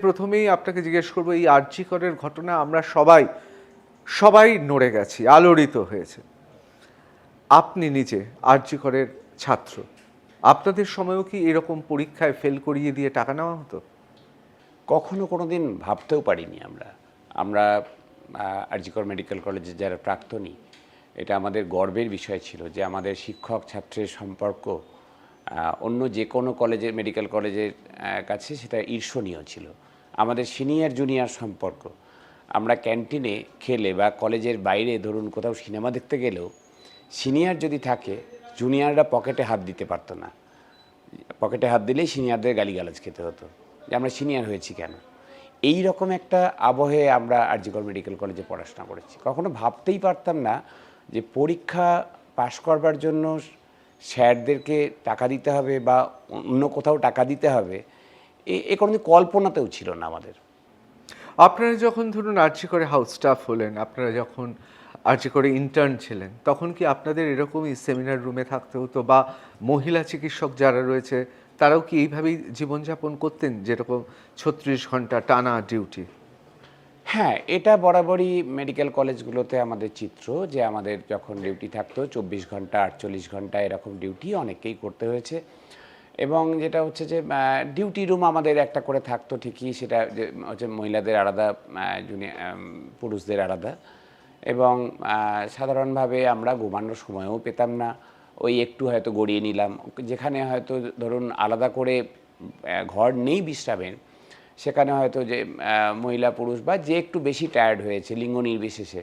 প্রথমেই আপনাকে জিজ্ঞেস করব, এই আর্জি করের ঘটনা আমরা সবাই সবাই নড়ে গেছি, আলোড়িত হয়েছে। আপনি নিজে আর্জি করের ছাত্র, আপনাদের সময়ও কি এরকম পরীক্ষায় ফেল করিয়ে দিয়ে টাকা নেওয়া হতো? কখনো কোনো দিন ভাবতেও পারিনি আমরা। আমরা আরজিকর মেডিকেল কলেজের যারা প্রাক্তনী, এটা আমাদের গর্বের বিষয় ছিল যে আমাদের শিক্ষক ছাত্রের সম্পর্ক অন্য যে কোনো কলেজের মেডিকেল কলেজের কাছে সেটা ঈর্ষণীয় ছিল। আমাদের সিনিয়র জুনিয়র সম্পর্ক। আমরা ক্যান্টিনে খেলে বা কলেজের বাইরে ধরুন কোথাও সিনেমা দেখতে গেলেও সিনিয়র যদি থাকে জুনিয়ররা পকেটে হাত দিতে পারতো না। পকেটে হাত দিলেই সিনিয়রদের গালিগালাজ খেতে হতো। যে আমরা সিনিয়র হয়েছি কেন? এই রকম একটা আবহে আমরা আরজিকর মেডিকেল কলেজে পড়াশোনা করেছি। কখনো ভাবতেই পারতাম না যে পরীক্ষা পাশ করবার জন্য স্যারদেরকে টাকা দিতে হবে বা অন্য কোথাও টাকা দিতে হবে, এ- কোনো কল্পনাতেও ছিল না আমাদের। আপনারা যখন ধরুন আর্জি করে হাউস স্টাফ হলেন, আপনারা যখন আর্জি করে ইন্টার্ন ছিলেন, তখন কি আপনাদের এরকমই সেমিনার রুমে থাকতে হতো বা মহিলা চিকিৎসক যারা রয়েছে, তারাও কি এইভাবেই জীবনযাপন করতেন, যেরকম ছত্রিশ ঘণ্টা টানা ডিউটি হ্যাঁ এটা বরাবরই মেডিকেল কলেজগুলোতে আমাদের চিত্র যে আমাদের যখন ডিউটি থাকতো, চব্বিশ ঘণ্টা, আটচল্লিশ ঘণ্টা এরকম ডিউটি অনেকেই করতে হয়েছে। এবং যেটা হচ্ছে যে ডিউটি রুম আমাদের একটা করে থাকতো ঠিকই, সেটা যে, হচ্ছে মহিলাদের আলাদা পুরুষদের আলাদা। এবং সাধারণভাবে আমরা ঘুমানোর সময়ও পেতাম না। ওই একটু হয়তো গড়িয়ে নিলাম। যেখানে হয়তো ধরুন আলাদা করে ঘর নেই বিশ্রামের সেখানে হয়তো যে মহিলা, পুরুষ বা যে একটু বেশি টায়ার্ড হয়েছে, লিঙ্গ নির্বিশেষে,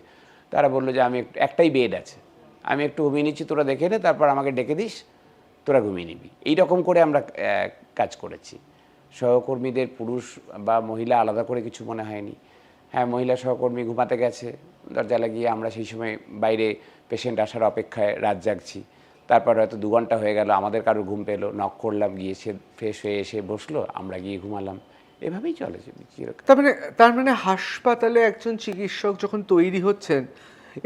তারা বলল যে, আমি একটাই বেড আছে। আমি একটু ঘুমিয়ে নিচ্ছি, তোরা দেখে নে, তারপর আমাকে ডেকে দিস, তোরা ঘুমিয়ে নিবি। এই রকম করে আমরা কাজ করেছি। সহকর্মীদের, পুরুষ বা মহিলা, আলাদা করে কিছু মনে হয়নি। হ্যাঁ মহিলা সহকর্মী ঘুমাতে গেছে, দরজা লাগিয়ে আমরা সেই সময় বাইরে পেশেন্ট আসার অপেক্ষায় রাত জাগছি। তারপর হয়তো দু ঘণ্টা হয়ে গেল, আমাদের কারও ঘুম পেল নক করলাম, গিয়ে সে ফ্রেশ হয়ে এসে বসল, আমরা গিয়ে ঘুমালাম। এভাবেই চলে চিরকাল। তার মানে তার মানে হাসপাতালে একজন চিকিৎসক যখন তৈরি হচ্ছেন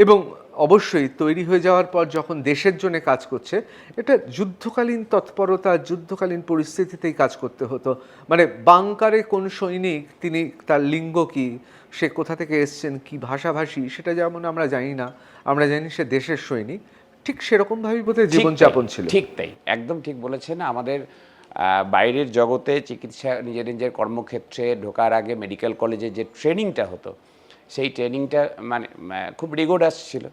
এবং অবশ্যই তৈরি হয়ে যাওয়ার পর যখন দেশের জন্য কাজ করছে এটা যুদ্ধকালীন তৎপরতা যুদ্ধকালীন পরিস্থিতিতেই কাজ করতে হতো। মানে বাংকারে কোন সৈনিক তিনি তার লিঙ্গ কি সে কোথা থেকে এসছেন কি ভাষাভাষী সেটা যেমন আমরা জানি না আমরা জানি সে দেশের সৈনিক ঠিক সেরকমভাবেই বোধহয় জীবনযাপন ছিল। ঠিক তাই একদম ঠিক বলেছেন। আমাদের বাইরের জগতে চিকিৎসা নিজের নিজের কর্মক্ষেত্রে ঢোকার আগে মেডিকেল কলেজে যে ট্রেনিংটা হতো, সেই ট্রেনিংটা মানে খুব রিগোডাস ছিল।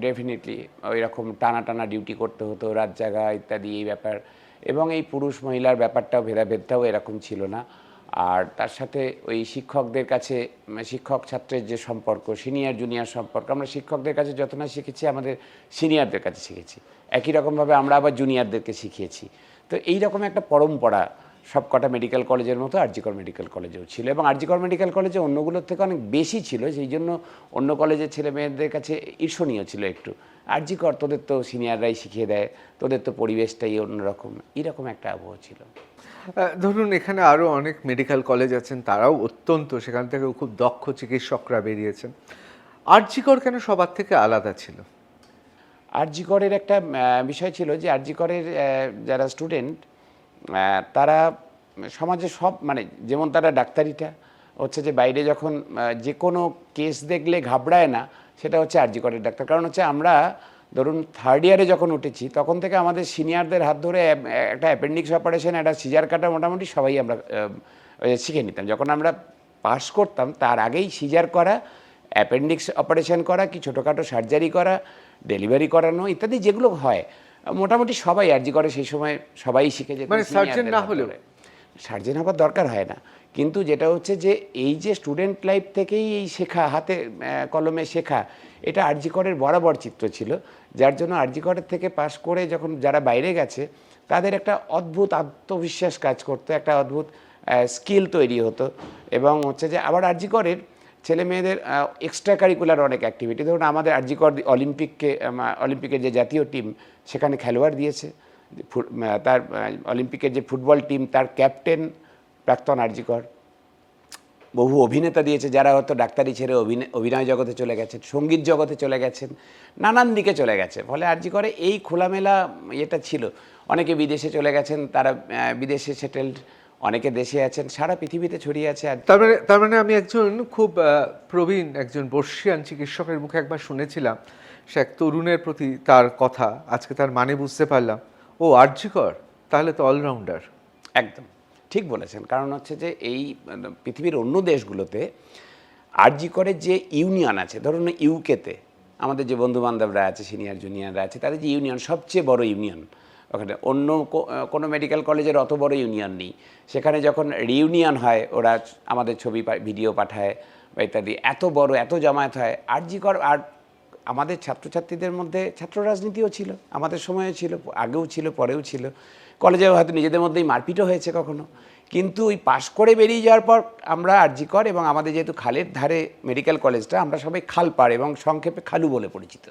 ডেফিনেটলি ওই রকম টানা টানা ডিউটি করতে হতো, রাত জাগা ইত্যাদি এই ব্যাপার। এবং এই পুরুষ মহিলার ব্যাপারটাও, ভেদাভেদটাও এরকম ছিল না। আর তার সাথে ওই শিক্ষকদের কাছে, শিক্ষক ছাত্রের যে সম্পর্ক সিনিয়র জুনিয়র সম্পর্ক, আমরা শিক্ষকদের কাছে যত না শিখেছি, আমাদের সিনিয়রদের কাছে শিখেছি। একই রকমভাবে আমরা আবার জুনিয়রদেরকে শিখিয়েছি। তো এই রকম একটা পরম্পরা সবকটা মেডিকেল কলেজের মতো আরজিকর মেডিকেল কলেজেও ছিল এবং আরজিকর মেডিকেল কলেজে অন্যগুলোর থেকে অনেক বেশি ছিল, সেই জন্য অন্য কলেজের ছেলে মেয়েদের কাছে ঈর্ষণীয় ছিল একটু। আরজিকর তোদের তো সিনিয়ররাই শিখিয়ে দেয়, তোদের তো পরিবেশটাই অন্যরকম, এরকম একটা আবহ ছিল। ধরুন এখানে আরও অনেক মেডিকেল কলেজ আছেন, তারাও অত্যন্ত, সেখান থেকে খুব দক্ষ চিকিৎসকরা বেরিয়েছেন। আর্জিকর কেন সবার থেকে আলাদা ছিল? আরজিকরের একটা বিষয় ছিল যে আরজিকরের যারা স্টুডেন্ট তারা সমাজে সব মানে যেমন তারা ডাক্তারিটা, হচ্ছে যে বাইরে যখন যে কোনো কেস দেখলে ঘাবড়ায় না, সেটা হচ্ছে আরজিকরের ডাক্তার। কারণ হচ্ছে আমরা ধরুন থার্ড ইয়ারে যখন উঠেছি, তখন থেকে আমাদের সিনিয়রদের হাত ধরে একটা অ্যাপেন্ডিক্স অপারেশন একটা সিজার কাটা মোটামুটি সবাই আমরা শিখে নিতাম। যখন আমরা পাস করতাম, তার আগেই সিজার করা অ্যাপেন্ডিক্স অপারেশন করা কি ছোটোখাটো সার্জারি করা ডেলিভারি করানো ইত্যাদি যেগুলো হয় মোটামুটি সবাই আর্জি করে সেই সময় সবাই শিখে যেত মানে surgeon না হলেও? সার্জেন হবার দরকার হয় না। কিন্তু যেটা হচ্ছে যে এই যে স্টুডেন্ট লাইফ থেকেই এই শেখা হাতে কলমে শেখা এটা আরজিকরের বরাবর চিত্র ছিল। যার জন্য আরজিকরের থেকে পাশ করে যখন যারা বাইরে গেছে তাদের একটা অদ্ভুত আত্মবিশ্বাস কাজ করতো একটা অদ্ভুত স্কিল তৈরি হতো। এবং হচ্ছে যে আবার আরজিকরের ছেলে মেয়েদের এক্সট্রা কারিকুলার অনেক অ্যাক্টিভিটি ধরুন আমাদের আরজিকর অলিম্পিককে অলিম্পিকের যে জাতীয় টিম সেখানে খেলোয়াড় দিয়েছে। তার অলিম্পিকের যে ফুটবল টিম তার ক্যাপ্টেন প্রাক্তন আরজিকর। বহু অভিনেতা দিয়েছে, যারা হয়তো ডাক্তারি ছেড়ে অভিনয় জগতে চলে গেছেন, সংগীত জগতে চলে গেছেন, নানান দিকে চলে গেছে। ফলে আরজি করে এই খোলামেলা ইয়েটা ছিল। অনেকে বিদেশে চলে গেছেন, তারা বিদেশে সেটেলড অনেকে দেশে আছেন সারা পৃথিবীতে ছড়িয়ে আছে আর তার মানে তার মানে আমি একজন খুব প্রবীণ একজন বর্ষিয়ান চিকিৎসকের মুখে একবার শুনেছিলাম সে এক তরুণের প্রতি তার কথা আজকে তার মানে বুঝতে পারলাম। ও আর্যিকর তাহলে তো অলরাউন্ডার। একদম ঠিক বলেছেন। কারণ হচ্ছে যে এই মানে, পৃথিবীর অন্য দেশগুলোতে আরজি করে যে ইউনিয়ন আছে ধরুন ইউকেতে আমাদের যে বন্ধু বান্ধবরা আছে সিনিয়র জুনিয়ররা আছে তাদের যে ইউনিয়ন সবচেয়ে বড় ইউনিয়ন ওখানে অন্য কোনো মেডিকেল কলেজের অত বড় ইউনিয়ন নেই। সেখানে যখন রিউনিয়ন হয়, ওরা আমাদের ছবি ভিডিও পাঠায় বা ইত্যাদি। এত বড়, এত জামায়াত হয়। আর জি কর আর আমাদের ছাত্রছাত্রীদের মধ্যে ছাত্র রাজনীতিও ছিল। আমাদের সময়ে ছিল, আগেও ছিল, পরেও ছিল। কলেজে হয়তো নিজেদের মধ্যেই মারপিটও হয়েছে কখনো। কিন্তু ওই পাশ করে বেরিয়ে যাওয়ার পর আমরা আরজি কর এবং আমাদের যেহেতু খালের ধারে মেডিকেল কলেজটা আমরা সবাই খাল খালপাড় এবং সংক্ষেপে খালু বলে পরিচিত।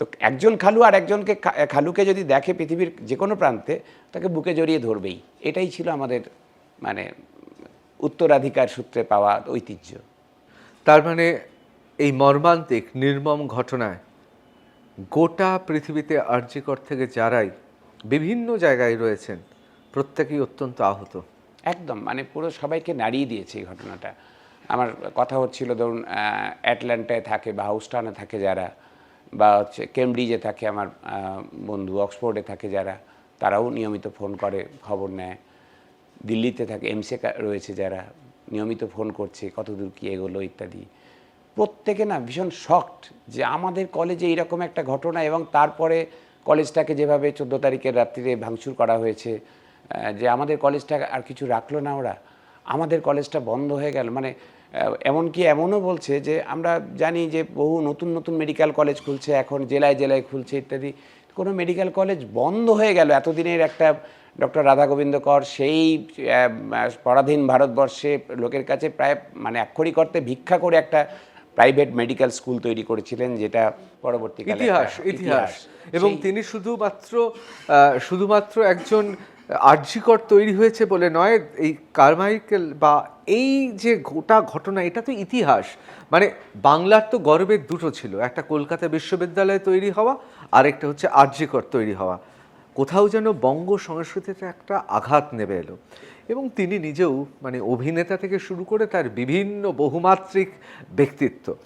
তো একজন খালু আর একজনকে খালুকে যদি দেখে পৃথিবীর যে কোনো প্রান্তে তাকে বুকে জড়িয়ে ধরবেই। এটাই ছিল আমাদের মানে উত্তরাধিকার সূত্রে পাওয়া ঐতিহ্য। তার মানে এই মর্মান্তিক নির্মম ঘটনায় গোটা পৃথিবীতে আর্যিকর থেকে যারাই বিভিন্ন জায়গায় রয়েছেন প্রত্যেকেই অত্যন্ত আহত। একদম মানে পুরো সবাইকে নাড়িয়ে দিয়েছে এই ঘটনাটা। আমার কথা হচ্ছিল ধরুন অ্যাটল্যান্টায় থাকে বা হাউস্টানে থাকে যারা বা হচ্ছে কেমব্রিজে থাকে আমার বন্ধু অক্সফোর্ডে থাকে যারা, তারাও নিয়মিত ফোন করে, খবর নেয়। দিল্লিতে থাকে এমসে রয়েছে যারা, নিয়মিত ফোন করছে, কতদূর কী এগোলো ইত্যাদি। প্রত্যেকে না ভীষণ শকড যে আমাদের কলেজে এইরকম একটা ঘটনা এবং তারপরে কলেজটাকে যেভাবে চোদ্দ তারিখের রাত্রিরে ভাঙচুর করা হয়েছে যে আমাদের কলেজটা আর কিছু রাখল না ওরা, আমাদের কলেজটা বন্ধ হয়ে গেল। মানে এমনকি এমনও বলছে যে আমরা জানি যে বহু নতুন নতুন মেডিকেল কলেজ খুলছে এখন জেলায় জেলায় খুলছে ইত্যাদি। কোনো মেডিকেল কলেজ বন্ধ হয়ে গেল। এতদিনের একটা ডক্টর রাধা গোবিন্দ কর সেই পরাধীন ভারতবর্ষে লোকের কাছে প্রায় মানে আক্ষরিক অর্থে ভিক্ষা করে একটা প্রাইভেট মেডিকেল স্কুল তৈরি করেছিলেন যেটা পরবর্তীকালে একটা ইতিহাস ইতিহাস। এবং তিনি শুধুমাত্র শুধুমাত্র একজন আর্যিকর তৈরি হয়েছে বলে নয়, এই কারমাইকেল বা এই যে গোটা ঘটনা, এটা তো ইতিহাস। মানে বাংলার তো গর্বের দুটো ছিল, একটা কলকাতা বিশ্ববিদ্যালয়ে তৈরি হওয়া আর একটা হচ্ছে আর্যিকর তৈরি হওয়া। কোথাও যেন বঙ্গ সংস্কৃতিতে একটা আঘাত নেমে এলো। এবং তিনি নিজেও মানে অভিনেতা থেকে শুরু করে তার বিভিন্ন বহুমাত্রিক ব্যক্তিত্ব।